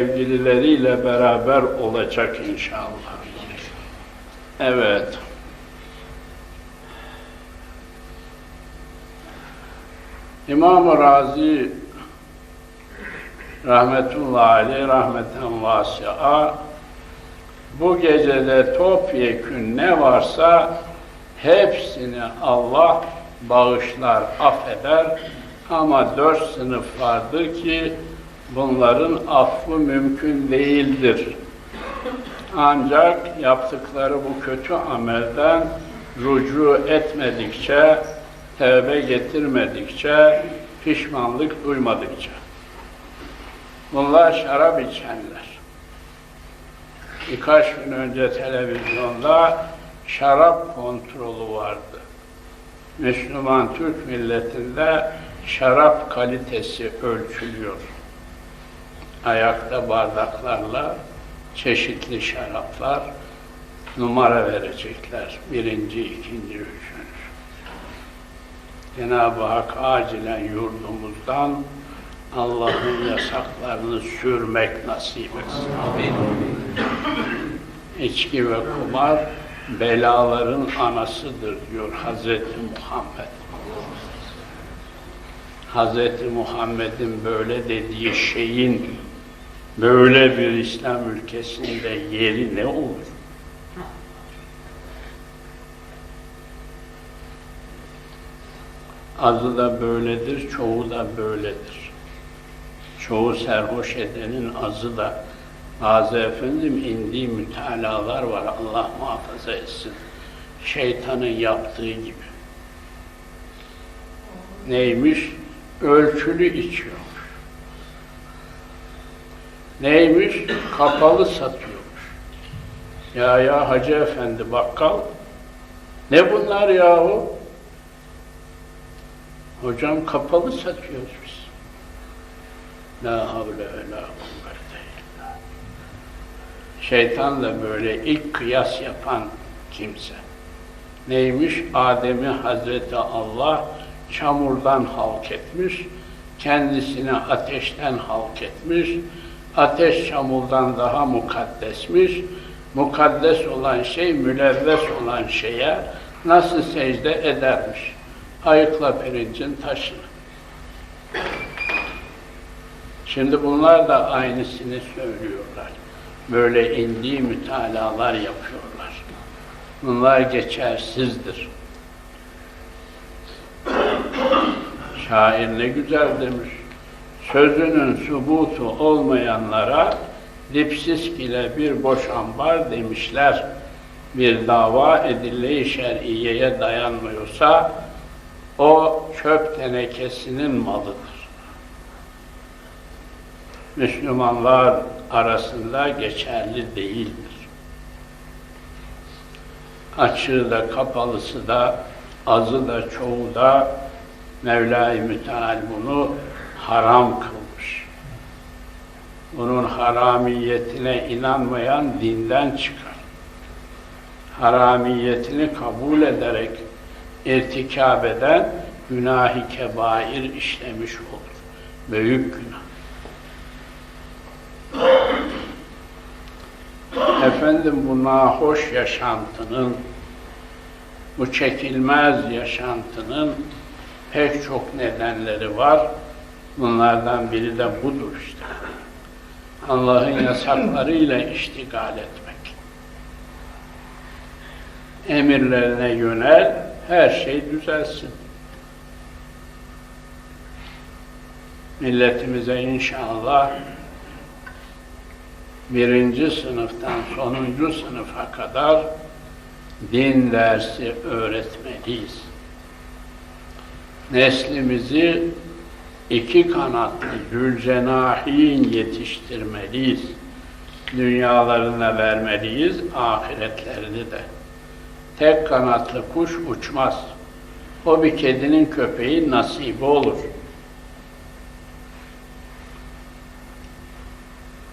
sevgilileriyle beraber olacak inşallah. Evet. İmam-ı Razi rahmetullahi aleyh rahmeten vasi'a bu gecede topyekün ne varsa hepsini Allah bağışlar, affeder ama dört sınıf vardır ki bunların affı mümkün değildir. Ancak yaptıkları bu kötü amelden rucu etmedikçe, tevbe getirmedikçe, pişmanlık duymadıkça. Bunlar şarap içenler. Birkaç gün önce televizyonda şarap kontrolü vardı. Müslüman Türk milletinde şarap kalitesi ölçülüyor. Ayakta bardaklarla çeşitli şaraplar numara verecekler. Birinci, ikinci, üçüncü. Cenab-ı Hak acilen yurdumuzdan Allah'ın yasaklarını sürmek nasip etsin. İçki ve kumar belaların anasıdır diyor Hazreti Muhammed. Hazreti Muhammed'in böyle dediği şeyin böyle bir İslam ülkesinde yeri ne olur? Azı da böyledir, çoğu da böyledir. Çoğu serhoş edenin azı da bazı efendim indiği mütalalar var Allah muhafaza etsin. Şeytanın yaptığı gibi. Neymiş? Ölçülü içiyormuş. Neymiş? Kapalı satıyormuş. Ya ya Hacı Efendi bakkal. Ne bunlar yahu? Hocam kapalı satıyoruz biz. La havle ve la kuvvete illa. Şeytan da böyle ilk kıyas yapan kimse. Neymiş? Adem'i Hazreti Allah çamurdan halk etmiş, kendisini ateşten halk etmiş, ateş çamurdan daha mukaddesmiş, mukaddes olan şey mülevves olan şeye nasıl secde edermiş? Ayıkla pirincin taşını. Şimdi bunlar da aynısını söylüyorlar. Böyle indiği mütalalar yapıyorlar. Bunlar geçersizdir. Şair ne güzel demiş. Sözünün subutu olmayanlara dipsiz ile bir boş ambar demişler. Bir dava edille-i şer'iyeye dayanmıyorsa o çöp tenekesinin malıdır. Müslümanlar arasında geçerli değildir. Açığı da kapalısı da, azı da çoğu da Mevla-i Müteal bunu haram kılmış. Bunun haramiyetine inanmayan dinden çıkar. Haramiyetini kabul ederek irtikab eden günah-ı kebair işlemiş olur. Büyük günah. Efendim bu nahoş yaşantının, bu çekilmez yaşantının pek çok nedenleri var. Bunlardan biri de budur işte. Allah'ın yasaklarıyla iştigal etmek. Emirlerine yönel, her şey düzelsin. Milletimize inşallah birinci sınıftan sonuncu sınıfa kadar din dersi öğretmeliyiz. Neslimizi iki kanatlı zülcenahin yetiştirmeliyiz. Dünyalarına vermeliyiz, ahiretlerini de. Tek kanatlı kuş uçmaz. O bir kedinin köpeği nasibi olur.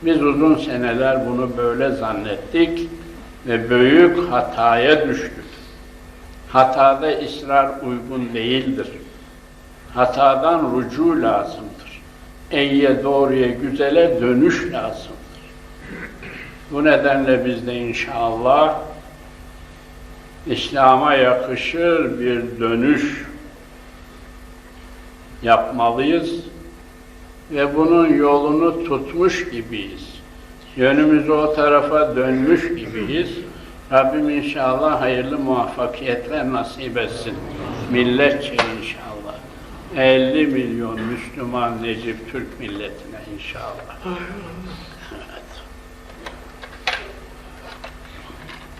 Biz uzun seneler bunu böyle zannettik ve büyük hataya düştük. Hatada ısrar uygun değildir. Hatadan rucu lazımdır. Eğye doğruya güzele dönüş lazımdır. Bu nedenle biz de inşallah İslam'a yakışır bir dönüş yapmalıyız ve bunun yolunu tutmuş gibiyiz. Yönümüzü o tarafa dönmüş gibiyiz. Rabbim inşallah hayırlı muvaffakiyetler nasip etsin. Milletçe. 50 milyon Müslüman Necip Türk milletine inşallah.